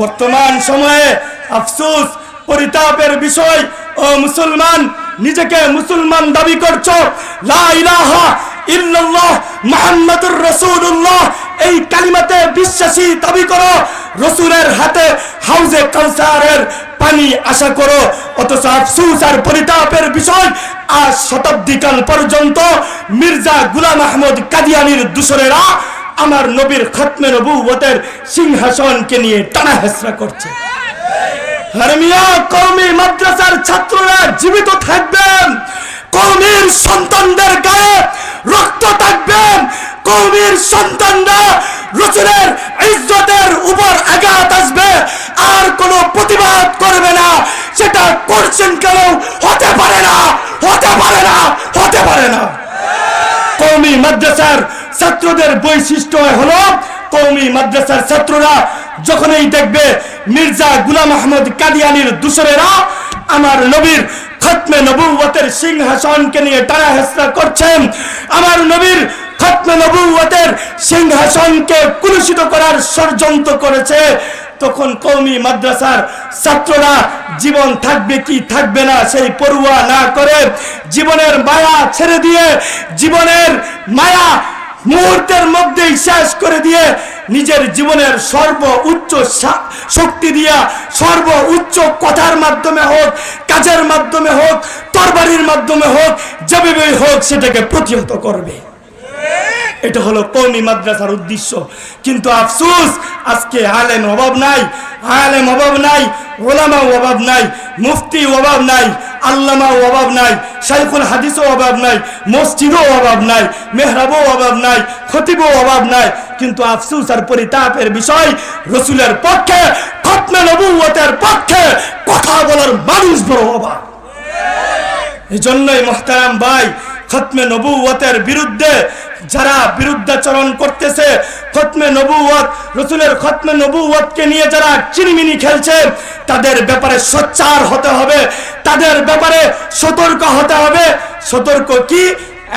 বর্তমান সময়ে আফসোস, পরিতাপের বিষয়, ও মুসলমান, নিজেকে মুসলমান দাবি করছ। লা ইলাহা ইল্লাল্লাহ মুহাম্মাদুর রাসূলুল্লাহ। এই কালিমাতে বিশ্বাসী দাবি করো, রসুলের হাতে হাউজে কাউসারের পানি আশা করো। অথচ আফসুস আর পরিতাপের বিষয় আজ শতাব্দীকাল পর্যন্ত মির্জা গুলাম আহমদ কাদিয়ানির দূষরেরা আমার নবীর খতমে নবুয়তের সিংহাসনকে নিয়ে টানা হেসরা করছে। কওমি মাদ্রাসার ছাত্ররা জীবিত থাকবেন কওমির সন্তানদের গায়ে রক্ত থাকবেন কওমির সন্তানরা রসুলের ইজ্জতের উপর আঘাত আসবে, আর কোনো প্রতিবাদ করবে না। সেটা করছেন কেন হতে পারে না, হতে পারে না, হতে পারে না। কৌমি মাদ্রাসার ছাত্রদের বৈশিষ্ট্য হলো কৌমি মাদ্রাসার ছাত্ররা যখনই দেখবে মির্জা গুলাম আহমদ কাদিয়ানির দূষরেরা আমার নবীর খতমে নবুয়তের সিংহাসনকে নিয়ে টানা হেসরা করছেন আমার নবীর খতমে নবুয়তের সিংহাসনকে কুলুষিত করার ষড়যন্ত্র করেছে, তখন কৌমি মাদ্রাসার ছাত্ররা জীবন থাকবে কি থাকবে না সেই পড়ুয়া না করে জীবনের মায়া ছেড়ে দিয়ে, জীবনের মায়া মুহূর্তের মধ্যেই শেষ করে দিয়ে নিজের জীবনের সর্ব উচ্চ শক্তি দিয়া সর্ব উচ্চ কথার মাধ্যমে হোক, কাজের মাধ্যমে হোক, তরবারির মাধ্যমে হোক, যেভাবেই হোক সেটাকে প্রতিহত করবে। এটা হলো কৌমি মাদ্রাসার উদ্দেশ্য। কিন্তু আফসুস, আজকে আলেম অভাব নাই, আলেম অভাব নাই ওলামা অভাব নাই মুফতি অভাব নাই আল্লামা অভাব নাই, শাইখুল হাদিসও অভাব নাই, মসজিদও অভাব নাই, মেহরাবও অভাব নাই, খতিবও অভাব নাই। কিন্তু আফসুস আর পরিতাপের বিষয়, রসুলের পক্ষে খতমে নবুয়তের পক্ষে কথা বলার মানুষ বড় অভাব। এই জন্যই মোহতারাম ভাই খতমে নবুয়তের বিরুদ্ধে যারা বিরুদ্ধাচরণ করতেছে, খতমে নবুয়ত রসুলের খতমে নবুয়তকে নিয়ে যারা চিনিমিনি খেলছে, তাদের ব্যাপারে সোচ্চার হতে হবে, তাদের ব্যাপারে সতর্ক হতে হবে। সতর্ক কি?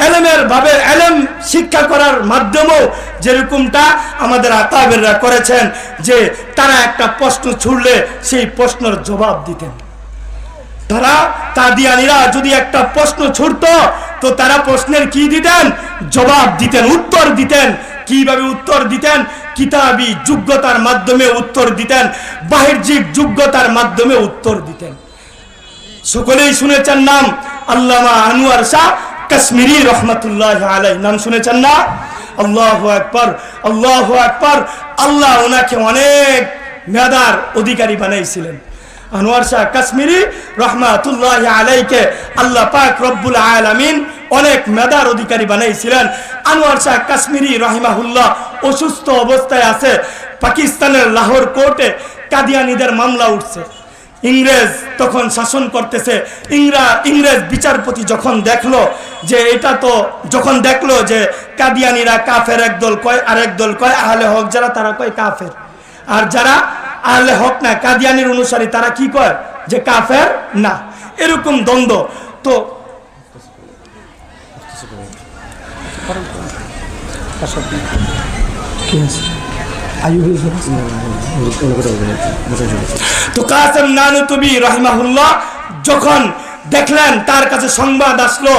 এলেমের ভাবে এলেম শিক্ষা করার মাধ্যমেও যেরকমটা আমাদের আতাবেররা করেছেন, যে তারা একটা প্রশ্ন ছুড়লে সেই প্রশ্নের জবাব দিতেন। তারা কাদিয়ানিরা যদি একটা প্রশ্ন ছুড়ত, তো তারা প্রশ্নের কি দিতেন? জবাব দিতেন, উত্তর দিতেন। কীভাবে উত্তর দিতেন? কিতাবি যোগ্যতার মাধ্যমে উত্তর দিতেন। বাহ্যিক যোগ্যতার মাধ্যমে উত্তর দিতেন। সকলেই শুনেছেন নাম? আল্লামা আনোয়ার শাহ কাশ্মীরি রহমতুল্লাহ আলাই নাম শুনেছেন না? আল্লাহ আকবর আল্লাহ আকবর। আল্লাহ ওনাকে অনেক মেধার অধিকারী বানাইছিলেন। আনোয়ার শাহ কাশ্মীরি রহমাতুল্লাহ আলাইকে আল্লাহ পাক রব্বুল আলামিন অনেক মেধার অধিকারী বানাইছিলেন। আনোয়ার শাহ কাশ্মীরি রহিমাহুল্লাহ অসুস্থ অবস্থায় আছে। পাকিস্তানের লাহোর কোর্টে কাদিয়ানিদের মামলা উঠছে। ইংরেজ তখন শাসন করতেছে। ইংরা, ইংরেজ বিচারপতি যখন দেখল যে এটা তো, যখন দেখল যে কাদিয়ানিরা কাফের, একদল কয় আরেক দল কয়, আহলে হক যারা, তারা কয় কাফের। আর যারা আহলে হক না, কাদিয়ানির অনুসারী, তারা কি কয়? যে কাফের না। এরকম দ্বন্দ্ব। তো তো কাসেম নানুতবি রহিমাহুল্লাহ যখন দেখলেন, তার কাছে সংবাদ আসলো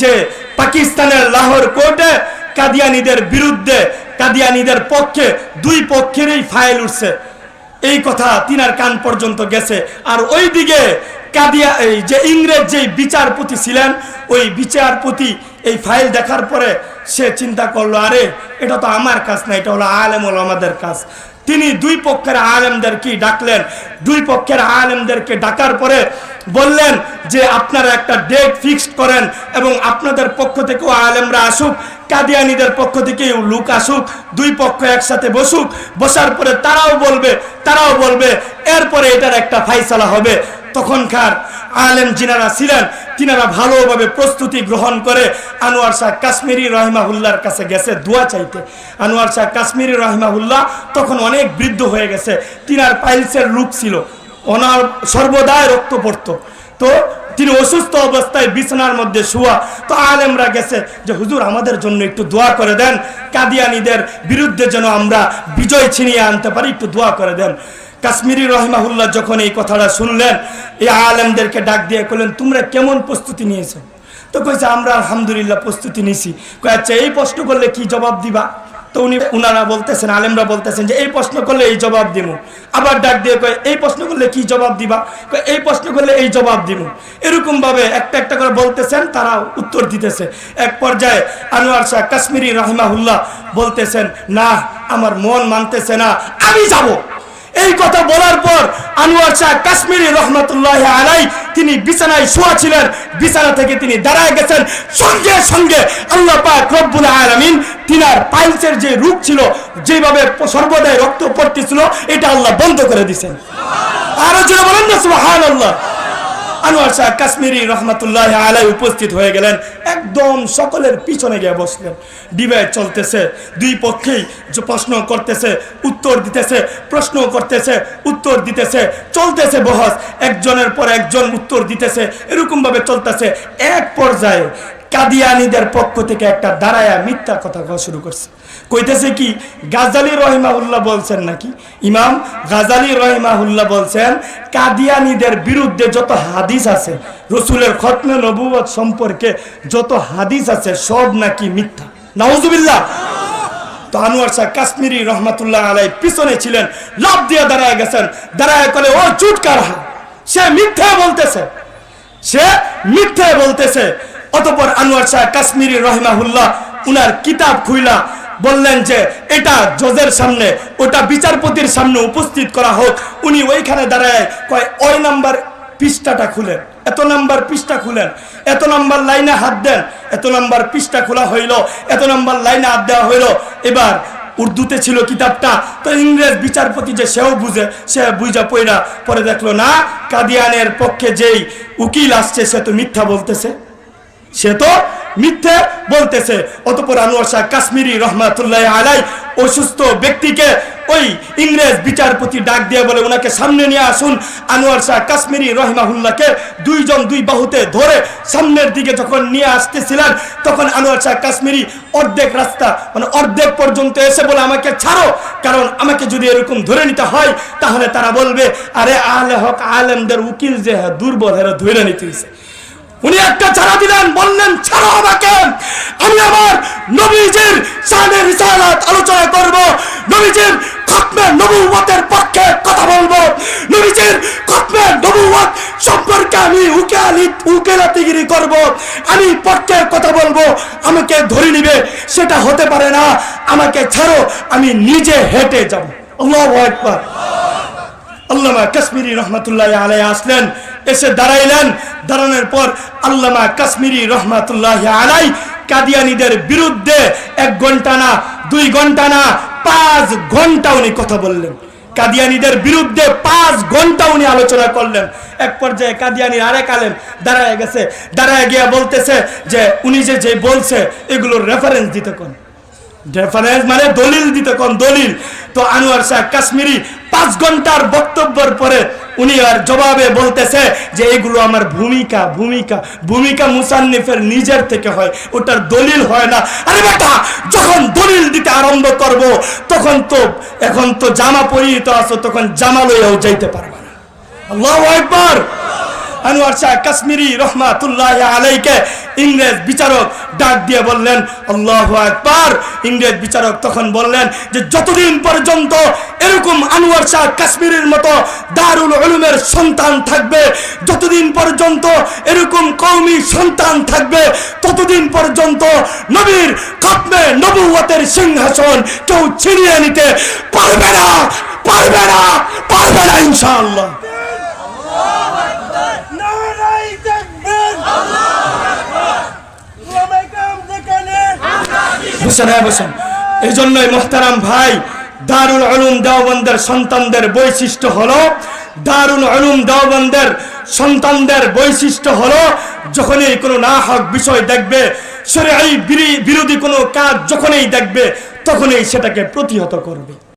যে পাকিস্তানের লাহোর কোর্টে কাদিয়ানিদের বিরুদ্ধে, কাদিয়ানিদের পক্ষে দুই পক্ষেরই ফাইল উঠছে। এই কথা তিনার কান পর্যন্ত গেছে। আর ওই দিকে কাদিয়া, এই যে ইংরেজ যেই বিচারপতি ছিলেন, ওই বিচারপতি এই ফাইল দেখার পরে সে চিন্তা করল, আরে, এটা তো আমার কাজ না, এটা হলো আলেম হলো আমাদের কাজ। তিনি দুই পক্ষের আলেমদেরকে ডাকলেন। দুই পক্ষের আলেমদেরকে ডাকার পরে বললেন যে, আপনারা একটা ডেট ফিক্সড করেন এবং আপনাদের পক্ষ থেকেও আলেমরা আসুক কাদিয়ানিদের পক্ষ থেকেও লোক আসুক, দুই পক্ষ একসাথে বসুক, বসার পরে তারাও বলবে তারাও বলবে, এরপরে এটার একটা ফাইসলা হবে। তখনকার আলেম যিনারা ছিলেন, তিনারা ভালোভাবে প্রস্তুতি গ্রহণ করে আনোয়ার শাহ কাশ্মীরি রহিমাহুল্লার কাছে গেছে দোয়া চাইতে। আনোয়ার শাহ কাশ্মীরি রহিমাহুল্লাহ তখন অনেক বৃদ্ধ হয়ে গেছে, তিনার পাইলসের রূপ ছিল। ওনার সর্বদাই রক্ত পড়তো। তো তিনি অসুস্থ অবস্থায় বিছানার মধ্যে শুয়া। তো আলেমরা গেছে যে, হুজুর, আমাদের জন্য একটু দোয়া করে দেন। কাদিয়ানিদের বিরুদ্ধে যেন আমরা বিজয় ছিনিয়ে আনতে পারি, একটু দোয়া করে দেন। কাশ্মীরি রহমাহুল্লাহ যখন এই কথাটা শুনলেন, এই আলেমদেরকে ডাক দিয়ে বললেন তোমরা কেমন প্রস্তুতি নিয়েছো? তো কইছে, আমরা আলহামদুলিল্লাহ প্রস্তুতি নিছি। কয় আচ্ছা এই প্রশ্ন করলে কি জবাব দিবা? তো উনি উনারা বলতেছেন, আলেমরা বলতেছেন যে, এই প্রশ্ন করলে এই জবাব দিব আবার ডাক দিয়ে কয়, এই প্রশ্ন করলে কি জবাব দিবা? এই প্রশ্ন করলে এই জবাব দিব এরকমভাবে একটা একটা করে বলতেছেন, তারা উত্তর দিতেছে। এক পর্যায়ে আনোয়ার শাহ কাশ্মীরি রহমাহুল্লাহ বলতেছেন, না, আমার মন মানতেছে না, আমি যাব। এই কথা বলার পর আনোয়ার শাহ কাশ্মীরি রহমতুল্লাহ আলাই তিনি বিছানায় শোয়া ছিলেন। বিছানা থেকে তিনি দাঁড়ায় গেছেন। সঙ্গে সঙ্গে আল্লাহ পাক রব্বুল আলামিন তিনার পাইলসের যে রূপ ছিল, যেভাবে সর্বদাই রক্ত পড়তেছিল এটা আল্লাহ বন্ধ করে দিছেন আরও যেটা বলেন না, সুবহানাল্লাহ। আনোয়ার শাহ কাশ্মীরি রহমতুল্লাহ আলাই উপস্থিত হয়ে গেলেন। একদম সকলের পিছনে গিয়ে বসলেন। ডিবেট চলতেছে, দুই পক্ষেই যে প্রশ্ন করতেছে, উত্তর দিতেছে, প্রশ্ন করতেছে, উত্তর দিতেছে, চলতেছে বহস। একজনের পর একজন উত্তর দিতেছে, এরকমভাবে চলতেছে। এক পর্যায়ে কাদিয়ানিদের পক্ষ থেকে একটা দাঁড়ায়া মিথ্যা কথা শুরু করছে। কইতেছে কি গাজালি রহিমাহুল্লাহ বলছেন নাকি? ইমাম গাজালি রহিমাহুল্লাহ বলছেন, কাদিয়ানিদের বিরুদ্ধে যত হাদিস আছে, রসুলের খতমে নবুয়ত সম্পর্কে যত হাদিস আছে, সব নাকি মিথ্যা। নাউজুবিল্লাহ। তো আনোয়ার শাহ কাশ্মীরি রহমাতুল্লাহ আলাই পিছনে ছিলেন লাভ দিয়ে দাঁড়ায় গেছেন। দাঁড়ায় কলে ও চুটকার সে মিথ্যা বলতেছে, সে মিথ্যে বলতেছে। অতপর আনোয়ার শাহ কাশ্মীরি রহমাহুল্লাহ উনার কিতাব খুইলা বললেন যে, এটা জজের সামনে, ওটা বিচারপতির সামনে উপস্থিত করা হোক। উনি ওইখানে দাঁড়ায় কয়, ওই নাম্বার পৃষ্ঠাটা খুলেন, এত নাম্বার পৃষ্ঠা খুলেন, এত নাম্বার লাইনে হাত দেন, এত নাম্বার পৃষ্ঠা খোলা হইল, এত নাম্বার লাইনে হাত দেওয়া হইল। এবার উর্দুতে ছিল কিতাবটা, তো ইংরেজ বিচারপতি যে সেও বুঝে, সে বুঝা পইরা পরে দেখল, না, কাদিয়ানের পক্ষে যেই উকিল আসছে, সে তো মিথ্যা বলতেছে। সে তো মিথ্যে বলতেছে। অতপর আনোয়ার শাহ কাশ্মীরি রহমাতুল্লাহ আলাই অসুস্থ ব্যক্তিকে ওই ইংরেজ বিচারপতি ডাক দিয়ে বলে ওনাকে সামনে নিয়ে আসুন। আনোয়ার শাহ কাশ্মীরি রহিমাহুল্লাহকে দুইজন দুই বাহুতে ধরে সামনের দিকে যখন নিয়ে আসতেছিলেন, তখন আনোয়ার শাহ কাশ্মীরি অর্ধেক রাস্তা মানে অর্ধেক পর্যন্ত এসে বলে, আমাকে ছাড়ো, কারণ আমাকে যদি এরকম ধরে নিতে হয়, তাহলে তারা বলবে, আরে আলে হক আলেমদের উকিল যে হ্যাঁ দুর্বল হেরা ধরে নিতে হয়েছে উনি একটা ছাড়া দিলেন, বললেন, ছাড়ো আমাকে। আমি আমার নবীজির শানের রিসালাত আলোচনা করব। নবীজির খতমে নবুয়তের পক্ষে কথা বলব। নবীজির খতমে নবুয়ত সম্পর্কে আমি উকিয়ালি উকিলাতিগিরি করব। আমি পক্ষে কথা বলব। আমাকে ধরে নিবে। সেটা হতে পারে না। আমাকে ছাড়ো। আমি নিজে হেঁটে যাব। আল্লাহু আকবার। আল্লামা কাশ্মীরি রহমাতুল্লাহ আলাই আসলেন, এসে দাঁড়াইলেন। দাঁড়ানোর পর আল্লামা কাশ্মীরি রহমাতুল্লাহ আলাই কাদিয়ানিদের বিরুদ্ধে এক ঘণ্টা না, দুই ঘণ্টা না, পাঁচ ঘণ্টা উনি কথা বললেন। কাদিয়ানিদের বিরুদ্ধে পাঁচ ঘণ্টা উনি আলোচনা করলেন। এক পর্যায়ে কাদিয়ানির আরেক আলেম দাঁড়ায় গেছে, দাঁড়ায় গিয়া বলতেছে যে, উনি যে যে বলছে, এগুলোর রেফারেন্স দিতে কোন? রেফারেন্স মানে দলিল দিতে কোন? দলিল। তো আনোয়ার শাহ কাশ্মীরি পাঁচ ঘণ্টার বক্তব্যের পরে উনি আর জবাবে বলতেছে যে এগুলো আমার ভূমিকা ভূমিকা ভূমিকা মুসান্নিফের নিজের থেকে হয়, ওটার দলিল হয় না। আরে বেটা, যখন দলিল দিতে আরম্ভ করব, তখন তো, এখন তো জামা পরিহিত আছো, তখন জামা লইয়াও যাইতে পারবে না। আল্লাহ আকবার! আনোয়ার শাহ কাশ্মীরি রহমাতুল্লাহ আলাইকে ইংরেজ বিচারক ডাক দিয়ে বললেন, আল্লাহ আকবার। ইংরেজ বিচারক তখন বললেন যে, যতদিন পর্যন্ত এরকম আনোয়ার শাহ কাশ্মীরের মতো দারুল উলুমের সন্তান থাকবে, যতদিন পর্যন্ত এরকম কৌমি সন্তান থাকবে, ততদিন পর্যন্ত নবীর খতমে নবুয়তের সিংহাসন কেউ ছিনিয়ে নিতে পারবে না পারবে না পারবে না ইনশাআল্লাহ। বসেন এই জন্যই মোহতারাম ভাই, দারুল আলুম সন্তানদের বৈশিষ্ট্য হলো, দারুল আলুম সন্তানদের বৈশিষ্ট্য হলো, যখনই কোনো না হক বিষয় দেখবে সরে বিরোধী কোনো কাজ যখনই দেখবে, তখনই সেটাকে প্রতিহত করবে।